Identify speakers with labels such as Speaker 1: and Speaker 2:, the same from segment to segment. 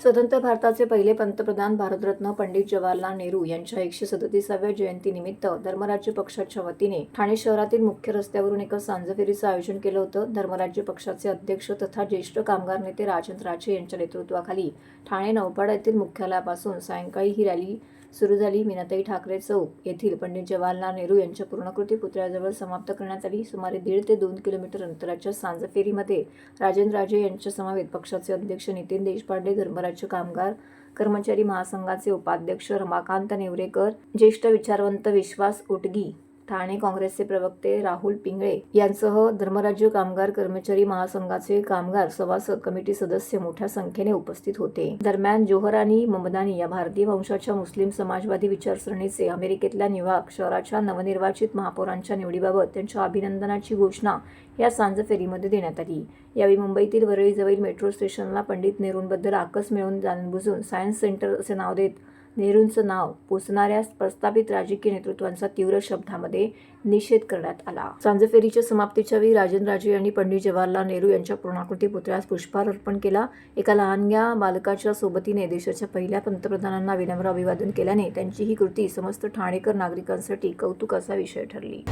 Speaker 1: स्वतंत्र भारताचे पहिले पंतप्रधान भारतरत्न पंडित जवाहरलाल नेहरू यांच्या एकशे सदतीसाव्या जयंतीनिमित्त धर्मराज्य पक्षाच्या वतीने ठाणे शहरातील मुख्य रस्त्यावरून एका सांजफेरीचं आयोजन केलं होतं. धर्मराज्य पक्षाचे अध्यक्ष तथा ज्येष्ठ कामगार नेते राजेंद्र राजे यांच्या नेतृत्वाखाली ठाणे नौपाडा येथील मुख्यालयापासून सायंकाळी ही रॅली सुरू झाली. मीनाताई ठाकरे चौक येथील पंडित जवाहरलाल नेहरू यांच्या पूर्णाकृती पुतळ्याजवळ समाप्त करण्यात आली सुमारे दीड ते दोन किलोमीटर अंतराच्या सांजफेरीमध्ये राजेंद्र राजे यांच्या समवेत पक्षाचे अध्यक्ष नितीन देशपांडे धर्मराज्य कामगार कर्मचारी महासंघाचे उपाध्यक्ष रमाकांत नेवरेकर ज्येष्ठ विचारवंत विश्वास उटगी ठाणे काँग्रेसचे प्रवक्ते राहुल पिंगळे यांसह धर्मराज्य कामगार कर्मचारी महासंघाचे कामगार सभासद कमिटी सदस्य मोठ्या संख्येने उपस्थित होते. दरम्यान जोहरानी ममदानी या भारतीय वंशाच्या मुस्लिम समाजवादी विचारसरणीचे अमेरिकेतल्या न्यूयॉर्क शहराच्या नवनिर्वाचित महापौरांच्या निवडीबाबत त्यांच्या अभिनंदनाची घोषणा या सांज फेरीमध्ये देण्यात आली. यावेळी मुंबईतील वरळीजवळील मेट्रो स्टेशनला पंडित नेहरूंबद्दल आकस मिळवून जाणून सायन्स सेंटर असे नाव देत नेहरूंचं नाव पोचणाऱ्या प्रस्तावित राजकीय नेतृत्वांचा तीव्र शब्दामध्ये निषेध करण्यात आला. सांजफेरीच्या समाप्तीच्या वेळी राजेंद्र यांनी पंडित जवाहरलाल नेहरू यांच्या पूर्णाकृती पुतळ्यास पुष्पहार अर्पण केला. एका लहानग्या बालकाच्या सोबतीने देशाच्या पहिल्या पंतप्रधानांना विनम्र अभिवादन केल्याने त्यांची ही कृती समस्त ठाणेकर नागरिकांसाठी कौतुकाचा विषय ठरली.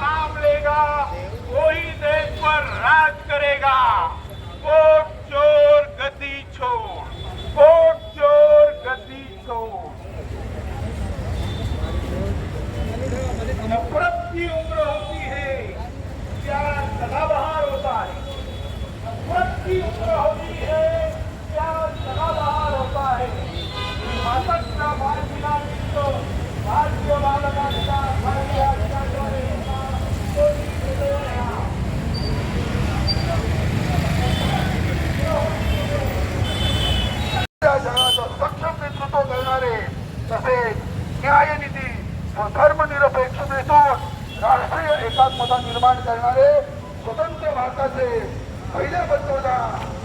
Speaker 2: नाम लेगा? देश पर राज करेगा.
Speaker 3: तसेच न्यायनिधी व धर्मनिरपेक्षतेतून राष्ट्रीय एकात्मता निर्माण करणारे स्वतंत्र भारताचे पहिले पंतप्रधान